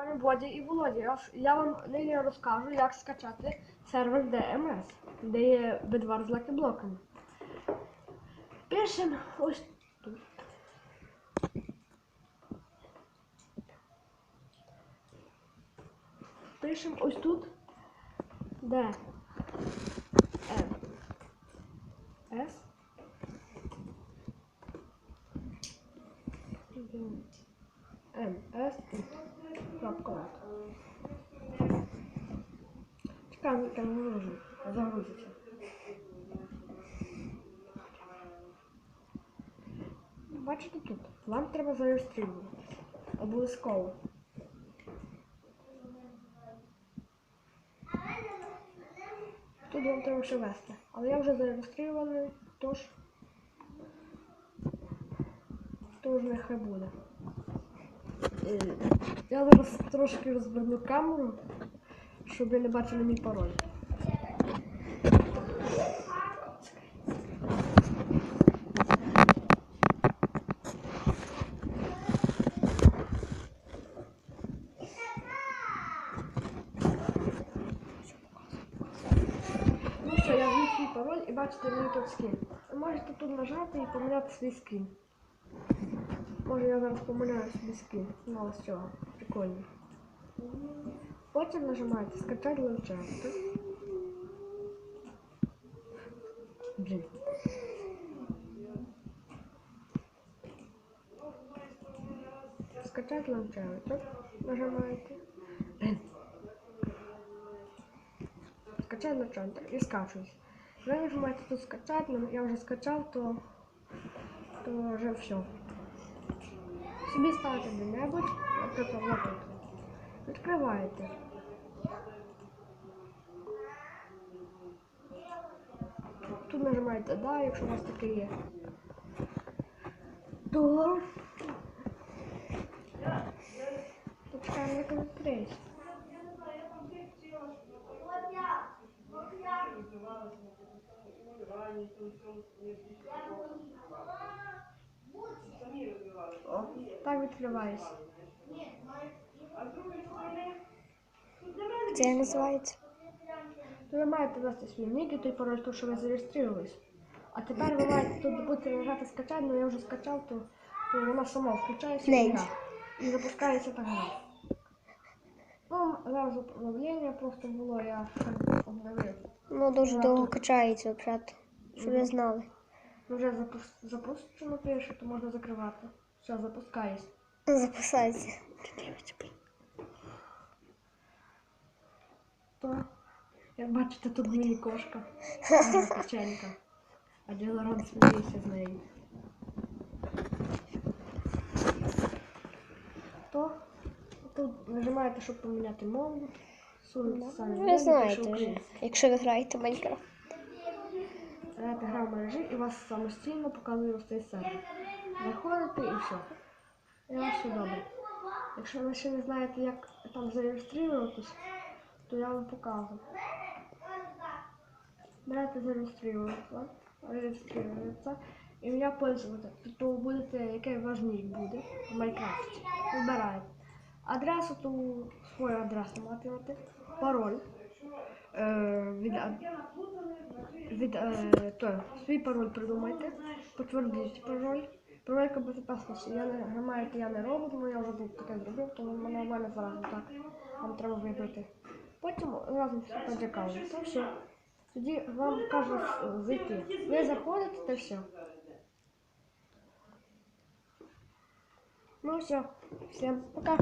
вами Бодя і Володя. Я, вам нині розкажу, як скачати сервер DMS, де є бедвар з лакіблоками. Пишемо ось тут. Пишемо ось тут, де. С. М. С. Крапка. нет. Чекаємо, там загрузить. Загрузиться. Бачите тут? Вам треба зареєструватися. Обов'язково. Тут вам треба ще ввести. Але я вже зареєстрований, тож. Тож нехай буде. Е, Я зараз трошки розверну камеру, щоб ви не бачили мій пароль. Ну пароль і бачите мій тут скін. Можете тут нажати і поміняти свій скін. Може я зараз поміняю собі скін. Ну ось цього. Прикольно. Потім нажимаєте скачати ланчер. Блін. Скачати ланчер. Так? Нажимаєте. Блін. Скачай ланчер і скачуюсь. Ви нажимаєте тут скачати, ну, я вже скачав, то, то вже все. Собі ставите де-небудь, наприклад, вот тут. Відкриваєте. Тут нажимаєте да, якщо у вас таке є. То. Почекаємо, як він відкриється. О, так відкривається. Це називається. То ви маєте ввести свій нік і той пароль, що ви зареєструвались. А тепер ви маєте тут будете нажати скачати, але я вже скачав, то, то вона сама включається і гра. І запускається та гра. Ну, зараз обновлення просто було, я обновив. Ну дуже Да, довго тут. качається, брат. Щоб ви Мгм. знали. Ну, Вже запус... запущено пише, то можна закривати. Все, запускається. Записайте. То, як бачите, тут мені кошка. Печенька. А Діларон сміється з нею. То тут нажимаєте, щоб поміняти мову. Сунути самі Ну, Ви знаєте якщо ви граєте в Майнкрафт. Граєте гра в мережі і вас самостійно показує цей сервер. Заходите і все. І у вас все добре. Якщо ви ще не знаєте, як там зареєструватись, то я вам покажу. Берете зареєструватися, реєструєтеся, ім'я пользователя, то будете, яке ваш нік буде в Майнкрафті. Вибираєте. Адресу, то свою адресу матимете, пароль. Е, від, від е, то, свій пароль придумайте, потвердіть пароль. Проверка безпечності. Я не нажимаєте, я не робот, але я вже був таке зробив, тому в мене зараз так. Вам треба вибити. Потім разом поджакали. Це все. Тоді вам кажуть зайти. Ви заходите, та все. Ну все. Всім пока.